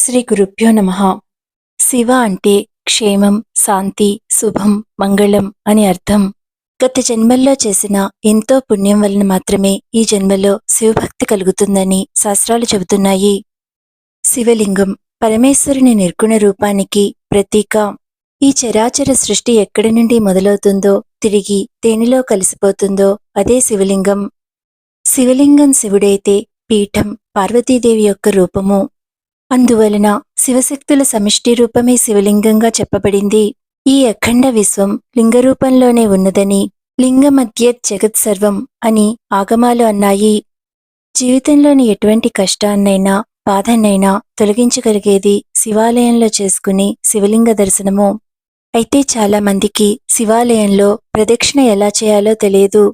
శ్రీ గురుభ్యో నమ. శివ అంటే క్షేమం శాంతి శుభం మంగళం అని అర్థం. గత జన్మల్లో చేసిన ఎంతో పుణ్యం వలన మాత్రమే ఈ జన్మలో శివభక్తి కలుగుతుందని శాస్త్రాలు చెబుతున్నాయి. శివలింగం పరమేశ్వరుని నిర్గుణ రూపానికి ప్రతీక. ఈ చరాచర సృష్టి ఎక్కడి నుండి మొదలవుతుందో తిరిగి దేనిలో కలిసిపోతుందో అదే శివలింగం. శివలింగం శివుడైతే పీఠం పార్వతీదేవి యొక్క రూపము అందువలన శివశక్తుల సమిష్టి రూపమే శివలింగంగా చెప్పబడింది. ఈ అఖండ విశ్వం లింగరూపంలోనే ఉన్నదని లింగమధ్య జగత్ సర్వం అని ఆగమాలు అన్నాయి. జీవితంలోని ఎటువంటి కష్టాన్నైనా బాధనైనా తొలగించగలిగేది శివాలయంలో చేసుకుని శివలింగ దర్శనము. అయితే చాలా మందికి శివాలయంలో ప్రదక్షిణ ఎలా చేయాలో తెలియదు.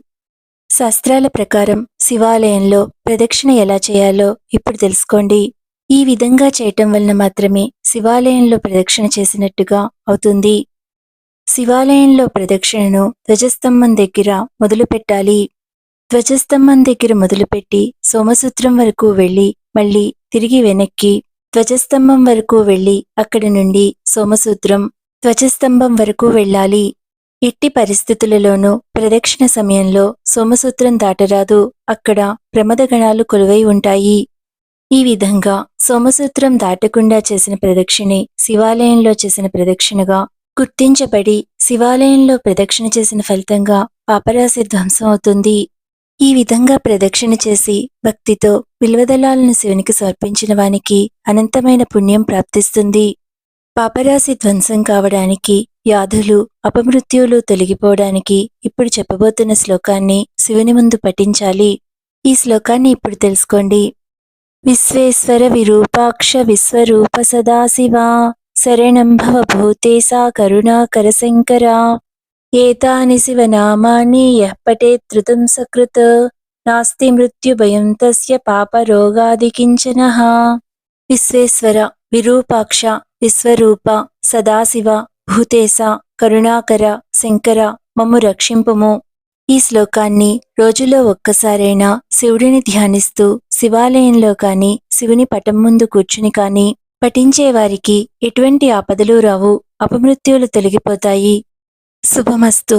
శాస్త్రాల ప్రకారం శివాలయంలో ప్రదక్షిణ ఎలా చేయాలో ఇప్పుడు తెలుసుకోండి. ఈ విధంగా చేయటం వలన మాత్రమే శివాలయంలో ప్రదక్షిణ చేసినట్టుగా అవుతుంది. శివాలయంలో ప్రదక్షిణను ధ్వజస్తంభం దగ్గర మొదలు పెట్టాలి ధ్వజస్తంభం దగ్గర మొదలుపెట్టి సోమసూత్రం వరకు వెళ్ళి మళ్ళీ తిరిగి వెనక్కి ధ్వజస్తంభం వరకు వెళ్ళి అక్కడి నుండి సోమసూత్రం ధ్వజస్తంభం వరకు వెళ్ళాలి. ఎట్టి పరిస్థితులలోనూ ప్రదక్షిణ సమయంలో సోమసూత్రం దాటరాదు. అక్కడ ప్రమదగణాలు కొలువై ఉంటాయి. ఈ విధంగా సోమసూత్రం దాటకుండా చేసిన ప్రదక్షిణే శివాలయంలో చేసిన ప్రదక్షిణగా గుర్తించబడి శివాలయంలో ప్రదక్షిణ చేసిన ఫలితంగా పాపరాశి ధ్వంసం అవుతుంది. ఈ విధంగా ప్రదక్షిణ చేసి భక్తితో విల్వదళాలను శివునికి సమర్పించిన వానికి అనంతమైన పుణ్యం ప్రాప్తిస్తుంది. పాపరాశి ధ్వంసం కావడానికి వ్యాధులు అపమృత్యులు తొలగిపోవడానికి ఇప్పుడు చెప్పబోతున్న శ్లోకాన్ని శివుని ముందు పఠించాలి. ఈ శ్లోకాన్ని ఇప్పుడు తెలుసుకోండి. విశ్వేశ్వర విరూపాక్ష విశ్వరూప సదాశివా. శరణం భవ భూతేసా కరుణాకర శంకరా. ఏతాని శివనామాని యః పటే ధృతం సకృత్. నాస్తి మృత్యుభయం తస్య పాపరోగాదికించన విశ్వేశ్వర విరూపాక్ష విశ్వరూప సదాశివ భూతేశ కరుణాకర శంకర. మమ్ము రక్షింపుము. ఈ శ్లోకాన్ని రోజులో ఒక్కసారైనా శివుడిని ధ్యానిస్తూ శివాలయంలో కాని శివుని పటం ముందు కూర్చుని కాని పఠించేవారికి ఎటువంటి ఆపదలు రావు అపమృత్యులు తొలగిపోతాయి. శుభమస్తు.